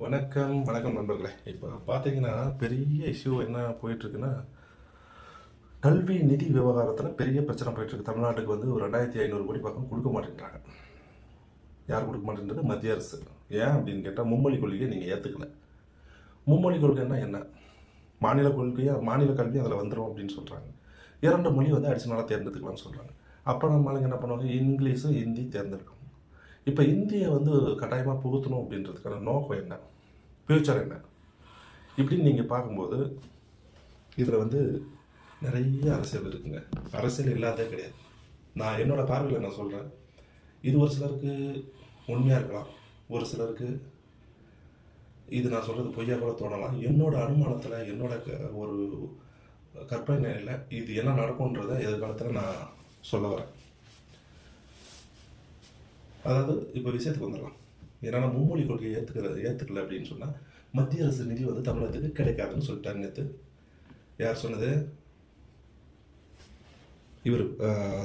வணக்கம் வணக்கம் நண்பர்களே. இப்போ பார்த்தீங்கன்னா பெரிய இஷ்யூ என்ன போயிட்டுருக்குன்னா கல்வி நிதி விவகாரத்தில் பெரிய பிரச்சனை போயிட்டுருக்கு. தமிழ்நாட்டுக்கு வந்து ஒரு ரெண்டாயிரத்தி ஐநூறு கோடி பக்கம் கொடுக்க மாட்டேங்கிறாங்க யார் கொடுக்க மாட்டேன்றது மத்திய அரசு. ஏன் அப்படின்னு கேட்டால் மும்மொழி கொள்கையை நீங்கள் ஏற்றுக்கல மும்மொழி கொள்கைன்னா என்ன? மாநில கொள்கையை மாநில கல்வி அதில் வந்துடும் அப்படின்னு சொல்கிறாங்க இரண்டு மொழி வந்து அடிச்சனால தேர்ந்தெடுத்துக்கலாம்னு சொல்கிறாங்க அப்போ நம்ம ஆளுங்க என்ன பண்ணுவாங்க? இங்கிலீஷும் ஹிந்தி தேர்ந்தெடுக்கணும். இப்போ இந்தியை வந்து கட்டாயமாக புகுத்தணும் அப்படின்றதுக்கான நோக்கம் என்ன? ஃப்யூச்சர் என்ன? இப்படின்னு நீங்கள் பார்க்கும்போது இதில் வந்து நிறைய அரசியல் இருக்குங்க. அரசியல் இல்லாதே கிடையாது. நான் என்னோடய பார்வையில் நான் சொல்கிறேன் இது ஒரு சிலருக்கு உண்மையாக இருக்கலாம். ஒரு சிலருக்கு இது நான் சொல்கிறது பொய்யா கூட தோணலாம். என்னோட அனுமானத்தில் என்னோட க- ஒரு நிலையில் இது என்ன நடக்கும்ன்றதை எதிர்காலத்தில் நான் சொல்ல வரேன். அதாவது இப்போ விஷயத்துக்கு வந்துடலாம். ஏன்னா மும்மொழி கொள்கையை ஏற்றுக்கிற ஏற்றுக்கல அப்படின்னு சொன்னால் மத்திய அரசு நிதி வந்து தமிழகத்துக்கு கிடைக்காதுன்னு சொல்லிட்டாங்க நேற்று யார் சொன்னது? இவர்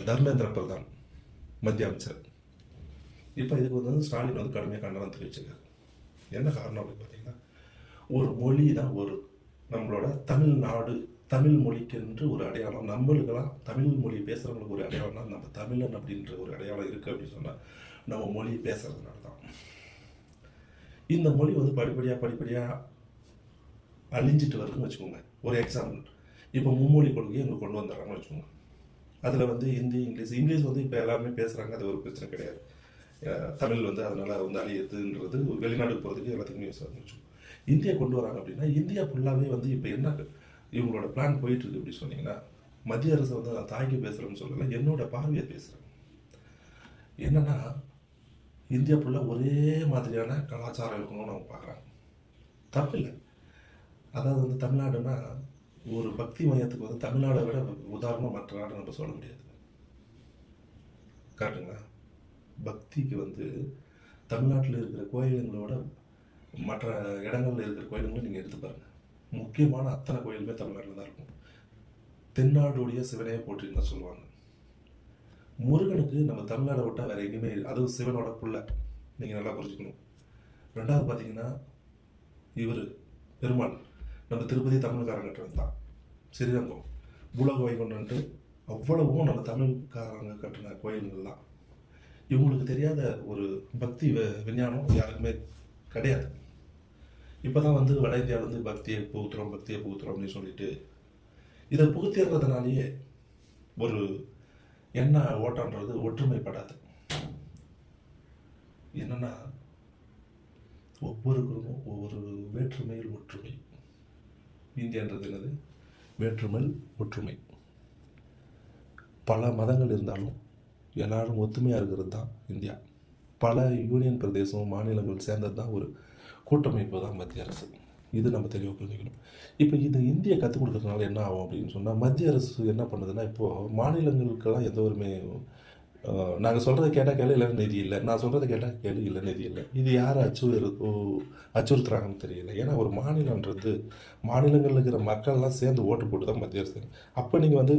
தர்மேந்திர பிரதான் மத்திய அமைச்சர். இப்போ இதுக்கு வந்து ஸ்டாலின் வந்து கடுமையாக கண்டனம் தெரிவிச்சிருக்காரு. என்ன காரணம் அப்படின்னு பார்த்தீங்கன்னா ஒரு மொழி தான் ஒரு நம்மளோட தமிழ்நாடு தமிழ் மொழிக்கென்று ஒரு அடையாளம். நம்மளுக்கெல்லாம் தமிழ் மொழி பேசுகிறவங்களுக்கு ஒரு அடையாளம்னா நம்ம தமிழன் அப்படின்ற ஒரு அடையாளம் இருக்குது அப்படின்னு சொன்னால் நம்ம மொழி பேசுகிறதுனால தான். இந்த மொழி வந்து படிப்படியாக படிப்படியாக அழிஞ்சிட்டு வருதுன்னு வச்சுக்கோங்க. ஒரு எக்ஸாம்பிள் இப்போ மும்மொழி கொள்கையை இங்கே கொண்டு வந்துடுறாங்கன்னு வச்சுக்கோங்க. அதில் வந்து ஹிந்தி இங்கிலீஷ் இங்கிலீஷ் வந்து இப்போ எல்லாருமே பேசுகிறாங்க அது ஒரு பிரச்சனை கிடையாது. தமிழ் வந்து அதனால் வந்து அழியதுன்றது வெளிநாட்டுக்கு போகிறதுக்கு எல்லாத்துக்குமே யூஸ் ஆகுதுன்னு இந்தியா கொண்டு வராங்க அப்படின்னா இந்தியா ஃபுல்லாகவே வந்து இப்போ என்ன இவங்களோட பிளான் போயிட்டு இருக்கு அப்படி சொன்னீங்கன்னா மத்திய அரசு வந்து நான் தாங்கி பேசுகிறேன்னு சொல்லலை என்னோட பார்வையை பேசுகிறேன் என்னென்னா இந்தியா ஃபுல்லாக ஒரே மாதிரியான கலாச்சாரம் இருக்கணும்னு அவங்க பார்க்குறாங்க. தப்பில்லை. அதாவது வந்து தமிழ்நாடுனா ஒரு பக்தி மையத்துக்கு வந்து தமிழ்நாடை விட உதாரணமாக மற்ற நாடு நம்ம சொல்ல முடியாது. காட்டுங்களா? பக்திக்கு வந்து தமிழ்நாட்டில் இருக்கிற கோயிலுங்களோட மற்ற இடங்களில் இருக்கிற கோயிலுங்களும் நீங்கள் எடுத்து பாருங்க. முக்கியமான அத்தனை கோயிலுமே தமிழ்நாட்டில் தான் இருக்கும். தென்னாடுடைய சிவனையை போற்றின்னு தான் சொல்லுவாங்க. முருகனுக்கு நம்ம தமிழ்நாடை விட்டால் வேற எங்கேயுமே இல்லை. அதுவும் சிவனோட புள்ள. நீங்கள் நல்லா புரிஞ்சுக்கணும். ரெண்டாவது பார்த்தீங்கன்னா இவர் பெருமாள். நம்ம திருப்பதி தமிழ்காரங்க கட்டுறது தான். ஸ்ரீரங்கம் பூலோக வைகுண்டன்ட்டு அவ்வளவும் நம்ம தமிழ்காரங்க கட்டின கோயில்கள்லாம். இவங்களுக்கு தெரியாத ஒரு பக்தி விஞ்ஞானம் யாருக்குமே கிடையாது. இப்போ தான் வந்து வட இந்தியாவிலேருந்து பக்தியை புகுத்துறோம் பக்தியை புகுத்துறோம் அப்படின்னு சொல்லிட்டு இதை புகுத்திடுறதுனாலேயே ஒரு என்ன ஓட்டன்றது ஒற்றுமைப்படாது. என்னன்னா ஒவ்வொருவருக்கும் ஒவ்வொரு வேற்றுமையில் ஒற்றுமை. இந்தியான்றது என்னது? வேற்றுமையில் ஒற்றுமை. பல மதங்கள் இருந்தாலும் எல்லாரும் ஒத்துமையாக இருக்கிறது தான் இந்தியா. பல யூனியன் பிரதேசம் மாநிலங்கள் சேர்ந்தது தான் ஒரு கூட்டமைப்பு தான் மத்திய அரசு. இது நம்ம தெளிவாக புரிஞ்சுக்கணும். இப்போ இது இந்திய கற்றுக் கொடுக்கறதுனால என்ன ஆகும் அப்படின்னு சொன்னால் மத்திய அரசு என்ன பண்ணுதுன்னா இப்போது மாநிலங்களுக்கெல்லாம் எந்த ஒருமே நாங்கள் சொல்கிறத கேட்டால் கேள்வி இல்லை நிதி இல்லை. நான் சொல்கிறத கேட்டால் கேள்வி இல்லை நிதி இல்லை. இது யார் அச்சுறு அச்சுறுத்துறாங்கன்னு தெரியல. ஏன்னா ஒரு மாநிலன்றது மாநிலங்களில் இருக்கிற மக்கள்லாம் சேர்ந்து ஓட்டு போட்டு தான் மத்திய அரசு. அப்போ நீங்கள் வந்து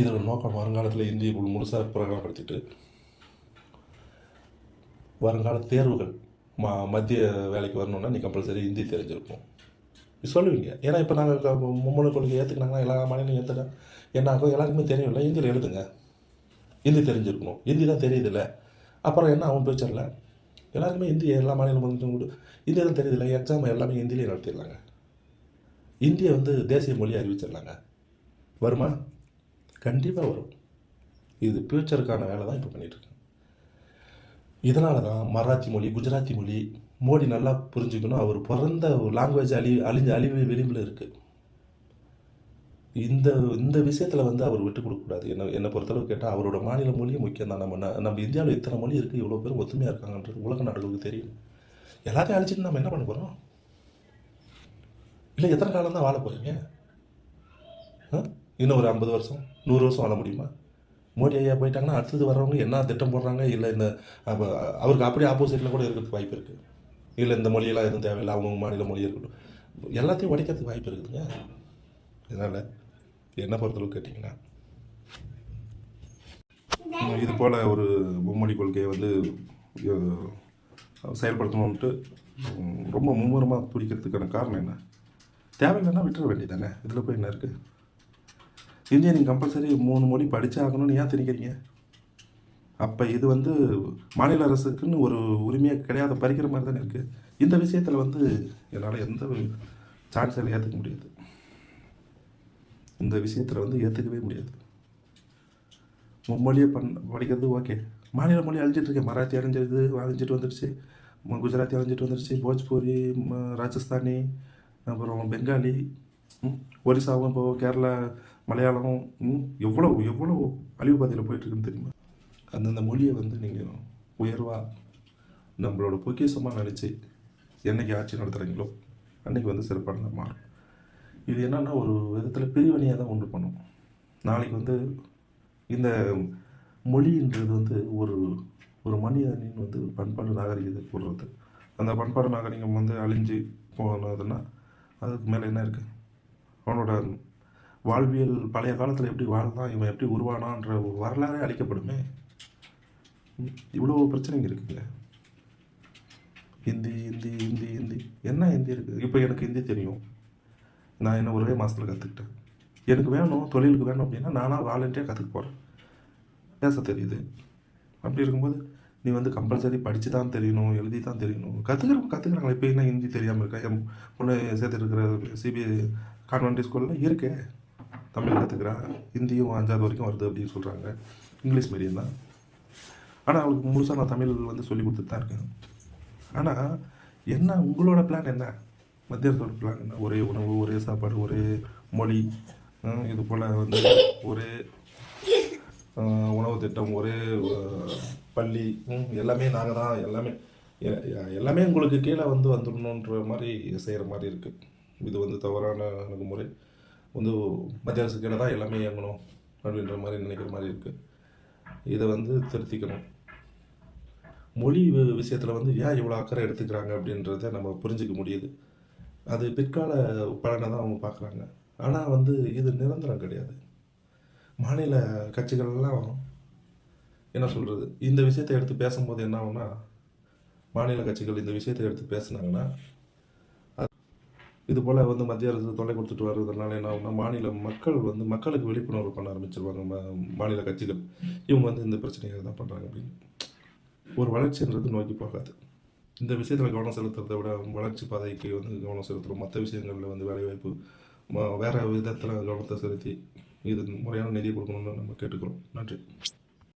இதோட நோக்கம் வருங்காலத்தில் இந்திய முழுசாக பிரகடனப்படுத்திட்டு வருங்கால தேர்வுகள் மா மத்திய வேலைக்கு வரணும்னா நீ கம்பல்சரி ஹிந்தி தெரிஞ்சிருக்கும். நீ சொல்லுவீங்க. ஏன்னா இப்போ நாங்கள் மும்மொழி கொள்கை ஏற்றுக்கினாங்கன்னா எல்லா மாநிலம் ஏற்றுனா என்ன ஆகும்? எல்லாருக்குமே தெரியும்ல ஹிந்தியில் எழுதுங்க. ஹிந்தி தெரிஞ்சிருக்கணும். ஹிந்தி தான் தெரியுதுல்ல. அப்புறம் என்ன அவன் பேச்சரில் எல்லாருக்குமே ஹிந்தி எல்லா மாநிலம் வந்து கூட ஹிந்தி தான் தெரியுதுல்ல. எக்ஸாம் எல்லாமே ஹிந்திலேயே நடத்திடலாங்க. இந்தியை வந்து தேசிய மொழியை அறிவிச்சிடலாங்க. வருமா? கண்டிப்பாக வரும். இது ஃப்யூச்சருக்கான வேலை தான் இப்போ பண்ணிகிட்ருக்கேன் இதனால தான் மராத்தி மொழி குஜராத்தி மொழி மோடி நல்லா புரிஞ்சுக்கணும். அவர் பிறந்த லாங்குவேஜ் அழி அழிஞ்ச அழிவு விளிம்பில் இருக்குது இந்த இந்த விஷயத்தில் வந்து அவர் விட்டு கொடுக்கக்கூடாது. என்ன என்னை பொறுத்தளவு கேட்டால் அவரோட மாநில மொழியும் முக்கியம் தான். நம்ம நம்ம இந்தியாவில் இத்தனை மொழி இருக்குது இவ்வளோ பேர் ஒத்துமையாக இருக்காங்கன்றது உலக நாடுகளுக்கு தெரியும். எல்லாத்தையும் அழிச்சிட்டு நம்ம என்ன பண்ண போகிறோம் இல்லை எத்தனை காலம் தான் வாழ போகிறீங்க இன்னும் ஒரு ஐம்பது வருஷம் நூறு வருஷம் வாழ முடியுமா? மோடி ஐயா போயிட்டாங்கன்னா அடுத்தது வர்றவங்க என்ன திட்டம் போடுறாங்க? இல்லை இந்த அவருக்கு அப்படியே ஆப்போசிட்டில் கூட இருக்கிறதுக்கு வாய்ப்பு இருக்குது இல்லை இந்த மொழியெல்லாம் எதுவும் தேவையில்லை அவங்க மாநில மொழி இருக்கட்டும். எல்லாத்தையும் உடைக்கிறதுக்கு வாய்ப்பு இருக்குதுங்க. இதனால் என்ன பொறுத்தளவு கேட்டிங்கன்னா இது போல் ஒரு மும்மொழி கொள்கையை வந்து செயல்படுத்தணும்ட்டு ரொம்ப மும்முரமாக துடிக்கிறதுக்கான காரணம் என்ன? தேவையில்லைன்னா விட்டுற வேண்டியதானே இதில் போய் என்ன இருக்குது இந்தியா நீங்கள் கம்பல்சரி மூணு மொழி படித்தாகணும்னு ஆகணும்னு ஏன் திணிக்கிறீங்க அப்போ இது வந்து மாநில அரசுக்குன்னு ஒரு உரிமையாக கிடையாத பறிக்கிற மாதிரி தானே இருக்குது இந்த விஷயத்தில் வந்து என்னால் எந்த சான்ஸில் ஏற்றுக்க முடியாது. இந்த விஷயத்தில் வந்து ஏற்றுக்கவே முடியாது. மும்மொழியை பண் படிக்கிறது ஓகே. மாநில மொழி அழிஞ்சிட்ருக்கேன் மராத்தி அழிஞ்சிருது அழிஞ்சிட்டு வந்துடுச்சு குஜராத்தி அழிஞ்சிட்டு வந்துடுச்சு போஜ்பூரி ராஜஸ்தானி அப்புறம் பெங்காலி ஒரிசாவும் இப்போ கேரளா மலையாளமும் எவ்வளோ எவ்வளோ அழிவு பாதையில் போயிட்டுருக்குன்னு தெரியுமா? அந்தந்த மொழியை வந்து நீங்கள் உயர்வாக நம்மளோட பொக்கிஷமாக நினச்சி என்னைக்கு ஆட்சி நடத்துகிறீங்களோ அன்றைக்கி வந்து சிறப்பானதாக மாறும். இது என்னென்னா ஒரு விதத்தில் பிரிவினையாக தான் உண்டு பண்ணும். நாளைக்கு வந்து இந்த மொழின்றது வந்து ஒரு ஒரு மனிதனின் வந்து பண்பாடு நாகரிகத்தை கூடுறது அந்த பண்பாடு நாகரிகம் வந்து அழிஞ்சு போனதுன்னா அதுக்கு மேலே என்ன இருக்குது அவனோட வாழ்வியல் பழைய காலத்தில் எப்படி வாழ்ந்தான் இவன் எப்படி உருவானான்ற ஒரு வரலாறே அழிக்கப்படுமே இவ்வளோ பிரச்சனைங்க இருக்குங்க. ஹிந்தி ஹிந்தி ஹிந்தி ஹிந்தி. என்ன ஹிந்தி இருக்குது இப்போ எனக்கு ஹிந்தி தெரியும். நான் என்ன ஒரே மாதத்தில் கற்றுக்கிட்டேன் எனக்கு வேணும் தொழிலுக்கு வேணும் அப்படின்னா நானாக வாலண்டியாக கற்றுக்க போகிறேன் பேச தெரியுது. அப்படி இருக்கும்போது நீ வந்து கம்பல்சரி படித்து தான் தெரியணும் எழுதி தான் தெரியணும். கற்றுக்கிறவங்க கற்றுக்குறாங்களே இப்போ என்ன ஹிந்தி தெரியாமல் இருக்கா? என் பொண்ணு சேர்த்துருக்கிற சிபிஐ கான்வென்ட் ஸ்கூலில் இருக்கே. தமிழ் கற்றுக்குறா ஹிந்தியும் அஞ்சாவது வரைக்கும் வருது அப்படின்னு சொல்கிறாங்க இங்கிலீஷ் மீடியம் தான். ஆனால் அவளுக்கு முழுசாக நான் தமிழ் வந்து சொல்லி கொடுத்துட்டு தான் இருக்கேன். ஆனால் என்ன உங்களோட பிளான் என்ன? மத்திய அரசோட பிளான் என்ன? ஒரே உணவு ஒரே சாப்பாடு ஒரே மொழி இது போல் வந்து ஒரே உணவு திட்டம் ஒரே பள்ளி எல்லாமே நாங்கள் தான் எல்லாமே எல்லாமே உங்களுக்கு கீழே வந்து வந்துடணுன்ற மாதிரி செய்கிற மாதிரி இருக்குது இது வந்து தவறான அணுகுமுறை. வந்து மத்திய அரசு கீழே தான் எல்லாமே இயங்கணும் அப்படின்ற மாதிரி நினைக்கிற மாதிரி இருக்குது இதை வந்து திருத்திக்கணும். மொழி விஷயத்தில் வந்து ஏன் இவ்வளோ அக்கறை எடுத்துக்கிறாங்க அப்படின்றத நம்ம புரிஞ்சிக்க முடியுது. அது பிற்கால பலனை தான் அவங்க பார்க்குறாங்க. ஆனால் வந்து இது நிரந்தரம் கிடையாது. மாநில கட்சிகள்லாம் என்ன சொல்கிறது இந்த விஷயத்தை எடுத்து பேசும்போது என்ன ஆகும்னா மாநில கட்சிகள் இந்த விஷயத்தை எடுத்து பேசுனாங்கன்னா இது போல் வந்து மத்திய அரசு தொல்லை கொடுத்துட்டு வர்றதுனால என்ன ஆகும்னா மாநில மக்கள் வந்து மக்களுக்கு விழிப்புணர்வு பண்ண ஆரம்பிச்சிருவாங்க மாநில கட்சிகள். இவங்க வந்து இந்த பிரச்சனையை தான் பண்ணுறாங்க அப்படின்னு. ஒரு வளர்ச்சின்றது நோக்கி போகாது. இந்த விஷயத்தில் கவனம் செலுத்துறதை விட வளர்ச்சி பாதைக்கு வந்து கவனம் செலுத்துகிறோம் மற்ற விஷயங்களில் வந்து வேலைவாய்ப்பு வேறு விதத்தில் கவனத்தை செலுத்தி இது முறையான நிதி கொடுக்கணும்னு நம்ம கேட்டுக்கிறோம். நன்றி.